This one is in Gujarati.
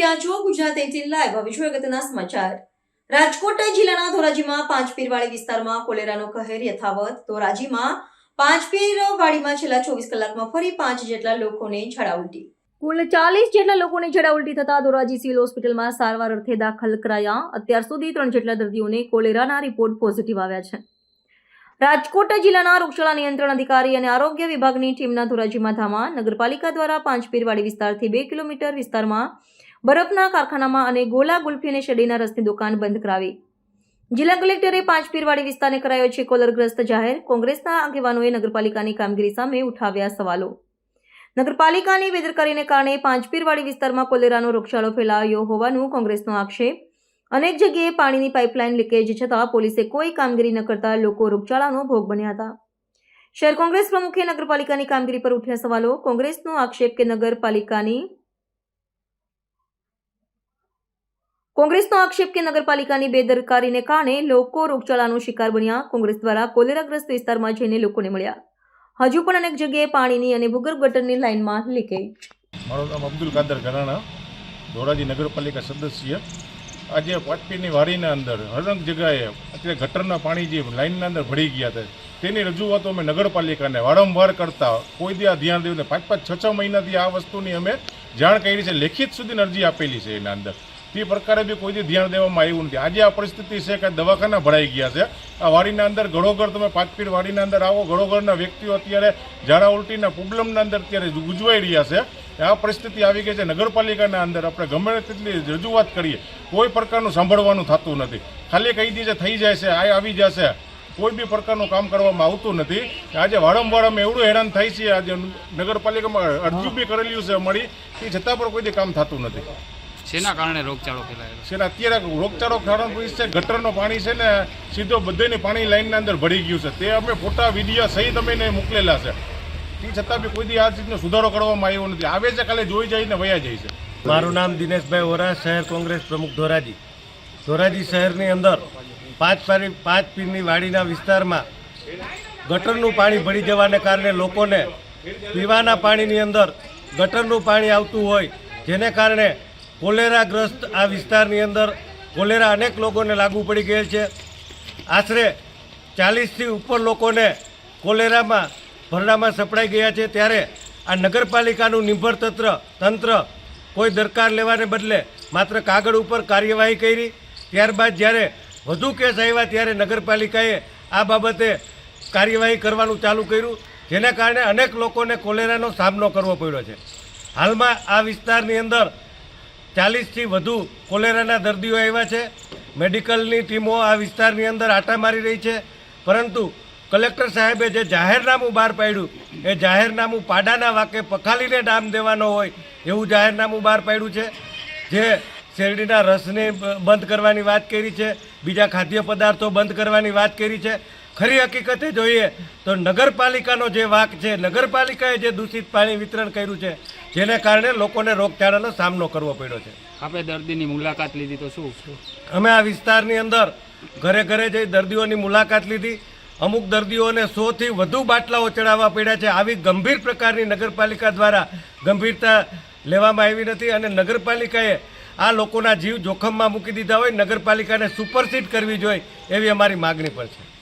રહ્યા છો ગુજરાત એટીન લાઈવ હવે જોઈએ અગત્યના સમાચાર. રાજકોટ જિલ્લાના ધોરાજીમાં પાંચપીરવાડી વિસ્તારમાં કોલેરાનો કહેર યથાવત. ધોરાજીમાં પાંચપીરવાડીમાં છેલ્લા ચોવીસ કલાકમાં ફરી પાંચ જેટલા લોકોને ઝાડા ઉલટી. કુલ ચાલીસ જેટલા લોકોને ઝાડા ઉલટી થતા ધોરાજી સિવિલ હોસ્પિટલમાં સારવાર અર્થે દાખલ કરાયા. અત્યાર સુધી ત્રણ જેટલા દર્દીઓને કોલેરાના રિપોર્ટ પોઝિટિવ આવ્યા છે. રાજકોટ જિલ્લાના રોગચાળા નિયંત્રણ અધિકારી અને આરોગ્ય વિભાગની ટીમના ધોરાજીમાં માથામાં નગરપાલિકા દ્વારા પાંચપીરવાડી વિસ્તારથી બે કિલોમીટર વિસ્તારમાં બરફના કારખાનામાં અને ગોલા ગુલ્ફી અને શેરડીના રસની દુકાન બંધ કરાવી. જિલ્લા કલેક્ટરે પાંચપીરવાડી વિસ્તારને કરાયો છે કોલરગ્રસ્ત જાહેર. કોંગ્રેસના આગેવાનોએ નગરપાલિકાની કામગીરી સામે ઉઠાવ્યા સવાલો. નગરપાલિકાની બેદરકારીને કારણે પાંચપીરવાડી વિસ્તારમાં કોલેરાનો રોગચાળો ફેલાયો હોવાનું કોંગ્રેસનો આક્ષેપ. અનેક જગ્યાએ પાણીની પાઇપલાઇન લીકેજ છતાં પોલીસે કોઈ કામગીરી ન કરતા લોકો રોગચાળાનો ભોગ બન્યા હતા. શહેર કોંગ્રેસ પ્રમુખે નગરપાલિકાની કામગીરી પર ઉઠ્યા સવાલો. કોંગ્રેસનો આક્ષેપ કે નગરપાલિકાની કોંગ્રેસનો આક્ષેપ કે નગરપાલિકાની બેદરકારીને કારણે લોકો રોગચાળાનો શિકાર બન્યા. કોંગ્રેસ દ્વારા કોલેરાગ્રસ્ત વિસ્તારમાં જઈને લોકોને મળ્યા. હજુ પણ અનેક જગ્યાએ પાણીની અને ભૂગર્ભ ગટરની લાઇનમાં લીકેજ. મારું નામ અબ્દુલ કાદર ઘરાણા, ધોરાજી નગરપાલિકા સદસ્ય. આજે વાટપીની વાડીના અંદર હરંગ જગ્યાએ અત્યારે ગટરના પાણી જે લાઇનના અંદર ભળી ગયા હતા તેની રજૂઆતો અમે નગરપાલિકાને વારંવાર કરતા કોઈ દી આ ધ્યાન દેવું પાંચ પાંચ છ છ મહિનાથી આ વસ્તુની અમે જાણ કરી છે, લેખિત સુધી અરજી આપેલી છે એના અંદર. તે પ્રકારે બી કોઈ ધ્યાન દેવામાં આવ્યું નથી. આજે આ પરિસ્થિતિ છે કે દવાખાના ભરાઈ ગયા છે. આ વાડીના અંદર ઘડોઘર તમે પાંચપીર વાડીના અંદર આવો ઘડોઘરના વ્યક્તિઓ અત્યારે ઝાડા ઉલટીના પ્રોબ્લમના અંદર અત્યારે ગુજવાઈ રહ્યા છે. આ પરિસ્થિતિ આવી ગઈ છે. નગરપાલિકાના અંદર આપણે ગમે તેટલી રજૂઆત કરીએ કોઈ પ્રકારનું સાંભળવાનું થતું નથી. ખાલી કહી દીધે થઈ જાય છે આ આવી જશે. કોઈ બી પ્રકારનું કામ કરવામાં આવતું નથી. આજે વારંવાર અમે એવડું હેરાન થાય છે આજે નગરપાલિકામાં અરજી બી કરેલી છે મળી એ છતાં પણ કોઈ દી કામ થતું નથી. શેના કારણે રોગચાળો ફેલાયેલો? છે અત્યારે રોગચાળો કારણ છે? ગટરનું પાણી છે ને સીધો બધાની પાણી લાઈનના અંદર ભળી ગયું છે. તે અમે ફોટા વીડિયો સહિત અમે મોકલેલા છે. તે છતાં બી કોઈ દી આ રીતનો સુધારો કરવામાં આવ્યો નથી. આવે છે ખાલી જોઈ જઈને વયા જાય છે. મારું નામ દિનેશભાઈ વોરા, શહેર કોંગ્રેસ પ્રમુખ ધોરાજી. ધોરાજી શહેરની અંદર પાંચ પારી પાંચ પીરની વાડીના વિસ્તારમાં ગટરનું પાણી ભળી જવાને કારણે લોકોને પીવાના પાણીની અંદર ગટરનું પાણી આવતું હોય, જેને કારણે કોલેરાગ્રસ્ત આ વિસ્તારની અંદર કોલેરા અનેક લોકોને લાગુ પડી ગયેલ છે. આશરે ચાલીસથી ઉપર લોકોને કોલેરામાં ભરડામાં સપડાઈ ગયા છે ત્યારે આ નગરપાલિકાનું નિર્ભર તંત્ર તંત્ર કોઈ દરકાર લેવાને બદલે માત્ર કાગળ ઉપર કાર્યવાહી કરી. ત્યારબાદ જ્યારે વધુ કેસ આવ્યા ત્યારે નગરપાલિકાએ આ બાબતે કાર્યવાહી કરવાનું ચાલુ કર્યું, જેના કારણે અનેક લોકોને કોલેરાનો સામનો કરવો પડ્યો છે. હાલમાં આ વિસ્તારની અંદર ચાલીસથી વધુ કોલેરાના દર્દીઓ આવ્યા છે. મેડિકલની ટીમો આ વિસ્તારની અંદર આટા મારી રહી છે. પરંતુ કલેક્ટર સાહેબે જે જાહેરનામું બહાર પાડ્યું એ જાહેરનામું પાડાના વાકે પખાલીને ડામ દેવાનો હોય એવું જાહેરનામું બહાર પાડ્યું છે. જે શેરડીના રસને બંધ કરવાની વાત કરી છે બીજા ખાદ્ય પદાર્થો બંધ કરવાની વાત કરી છે. ખરી હકીકતે જોઈએ તો નગરપાલિકાનો જે વાક છે નગરપાલિકાએ જે દૂષિત પાણી વિતરણ કર્યું છે જેને કારણે લોકોને રોગચાળાનો સામનો કરવો પડ્યો છે. આપણે દર્દીની મુલાકાત લીધી તો શું? અમે આ વિસ્તારની અંદર ઘરે ઘરે જઈ દર્દીઓની મુલાકાત લીધી. અમુક દર્દીઓને સોથી વધુ બાટલાઓ ચડાવવા પડ્યા છે. આવી ગંભીર પ્રકારની નગરપાલિકા દ્વારા ગંભીરતા લેવામાં આવી નથી અને નગરપાલિકાએ આ લોકોના જીવ જોખમમાં મૂકી દીધા હોય. નગરપાલિકાને સુપરસીડ કરવી જોઈએ એવી અમારી માગણી પણ છે.